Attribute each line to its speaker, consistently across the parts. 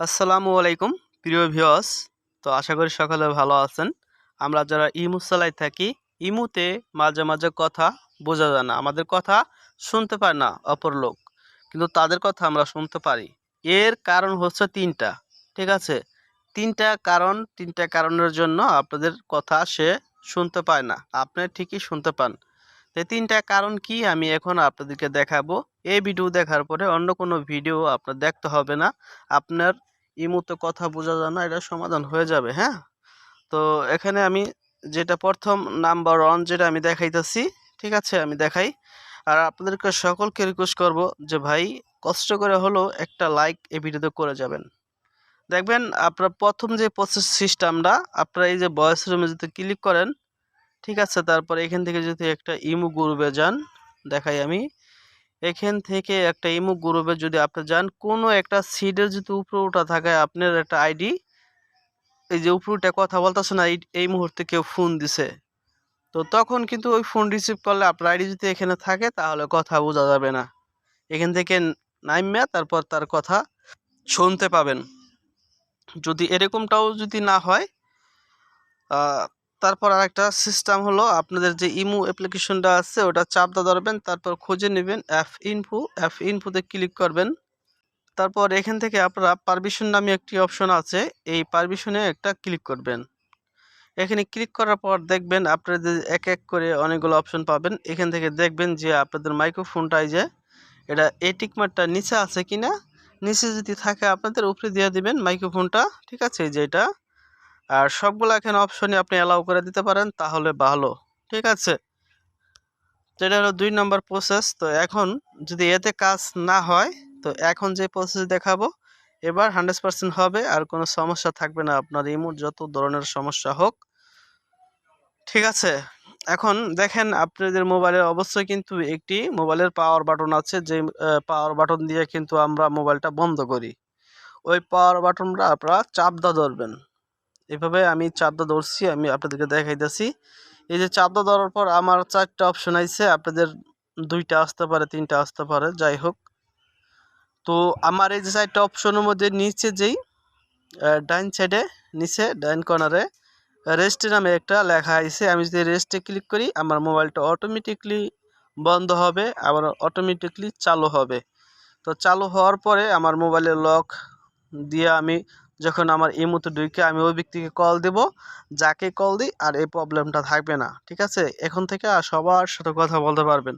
Speaker 1: আসসালামু আলাইকুম, প্রিয় ভিউয়ার্স। তো আশা করি সকালে ভালো আছেন। আমরা যারা ইমু চালাই থাকি, ইমুতে মাঝে মাঝে কথা বোঝা যায় না। আমাদের কথা শুনতে পায় না অপর লোক, কিন্তু তাদের কথা আমরা শুনতে পারি। এর কারণ হচ্ছে তিনটা, ঠিক আছে? তিনটা কারণ, তিনটা কারণের জন্য আপনাদের কথা সে শুনতে পায় না। আপনি ঠিকই শুনতে পান। তো তিনটা কারণ কি আমি এখন আপনাদেরকে দেখাবো। এই ভিডিও দেখার পরে অন্য কোনো ভিডিও আপনার দেখতে হবে না। আপনার ইমুতে কথা বোঝা যায় না, এটা সমাধান হয়ে যাবে হ্যাঁ? তো এখানে আমি যেটা প্রথম নাম্বার ওয়ান যেটা আমি দেখাইতেছি, ঠিক আছে? আমি দেখাই। আর আপনাদেরকে সকলকে রিকোয়েস্ট করব যে ভাই, কষ্ট করে হলেও একটা লাইক এই ভিডিওতে করে যাবেন। দেখবেন আপনার প্রথম যে প্রসেস সিস্টেমটা আপনারা এই যে বয়স রুমে যদি ক্লিক করেন, ঠিক আছে? তারপরে এখান থেকে যদি একটা ইমু গ্রুপে যান, দেখাই আমি। এখান থেকে একটা ইমু গ্রুপে যদি আপনি যান, কোনো একটা সিডের যদি উপরে উঠা থাকে, আপনার একটা আইডি এই যে উপরটা কথা বলতেছে না, এই মুহূর্তে কেউ ফোন দিছে। তো তখন কিন্তু ওই ফোন রিসিভ করলে আপনার আইডি যদি এখানে থাকে, তাহলে কথা বোঝা যাবে না। এখান থেকে নাইমা, তারপর তার কথা শুনতে পাবেন। যদি এরকমটাও যদি না হয় তারপর আরেকটা সিস্টেম হলো আপনাদের যে ইমু অ্যাপ্লিকেশনটা আছে, ওটা চাপটা ধরবেন, তারপর খুঁজে নেবেন অ্যাপ ইনফো অ্যাপ ইনফোতে ক্লিক করবেন। তারপর এখান থেকে আপনারা পারমিশন নামে একটি অপশন আছে, এই পারমিশনে একটা ক্লিক করবেন। এখানে ক্লিক করার পর দেখবেন আপনাদের এক এক করে অনেকগুলো অপশন পাবেন। এখান থেকে দেখবেন যে আপনাদের মাইক্রোফোনটাই যে, এটা এই টিকমারটা নিচে আছে কিনা? নিচে যদি থাকে আপনাদের উপরে দিয়ে দিবেন মাইক্রোফোনটা ঠিক আছে? যে এটা আর সবগুলো এখানে অপশনে আপনি অ্যালাউ করে দিতে পারেন, তাহলে ভালো। ঠিক আছে? যেটা হলো দুই নম্বর প্রসেস তো এখন যদি এতে কাজ না হয়, তো এখন যে প্রসেস দেখাবো, এবার হান্ড্রেড পার্সেন্ট হবে আর কোনো সমস্যা থাকবে না। আপনার ইমোট যত ধরনের সমস্যা হোক। ঠিক আছে? এখন দেখেন আপনাদের মোবাইলে অবশ্যই কিন্তু একটি মোবাইলের পাওয়ার বাটন আছে, যে পাওয়ার বাটন দিয়ে কিন্তু আমরা মোবাইলটা বন্ধ করি। ওই পাওয়ার বাটনটা আপনারা চাপ দা ধরবেন। এভাবে আমি চাপদা ধরছি, আমি আপনাদেরকে দেখাইতেছি। এই যে চাপদা ধরার পর আমার চারটা অপশন আইছে, আপনাদের দুইটা আসতে পারে, তিনটা আসতে পারে, যাই হোক। তো আমার এই যে চারটা অপশনের মধ্যে নিচে যেই ডাইন সাইডে নিচে, ডাইন কর্নারে রেস্ট নামে একটা লেখা আছে আমি যদি রেস্টে ক্লিক করি, আমার মোবাইলটা অটোমেটিকলি বন্ধ হবে, আবার অটোমেটিকলি চালু হবে। তো চালু হওয়ার পরে আমার মোবাইলের লক দিয়ে আমি যখন আমার এই মতো ঢুকে আমি ওই ব্যক্তিকে কল দেব, যাকে কল দিই আর এই প্রবলেমটা থাকবে না, ঠিক আছে? এখন থেকে আর সবার সাথে কথা বলতে পারবেন।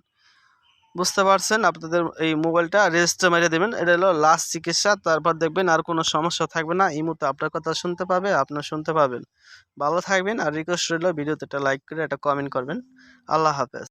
Speaker 1: বুঝতে পারছেন? আপনাদের এই মোবাইলটা রেজিস্টার মেরে দেবেন। এটা হলো লাস্ট চিকিৎসা, তারপর দেখবেন আর কোনো সমস্যা থাকবে না। এই মুহূর্তে আপনার কথা শুনতে পাবে, আপনার শুনতে পাবেন। ভালো থাকবেন আর রিকোয়েস্ট রইল ভিডিওতে একটা লাইক করে, একটা কমেন্ট করবেন। আল্লাহ হাফেজ।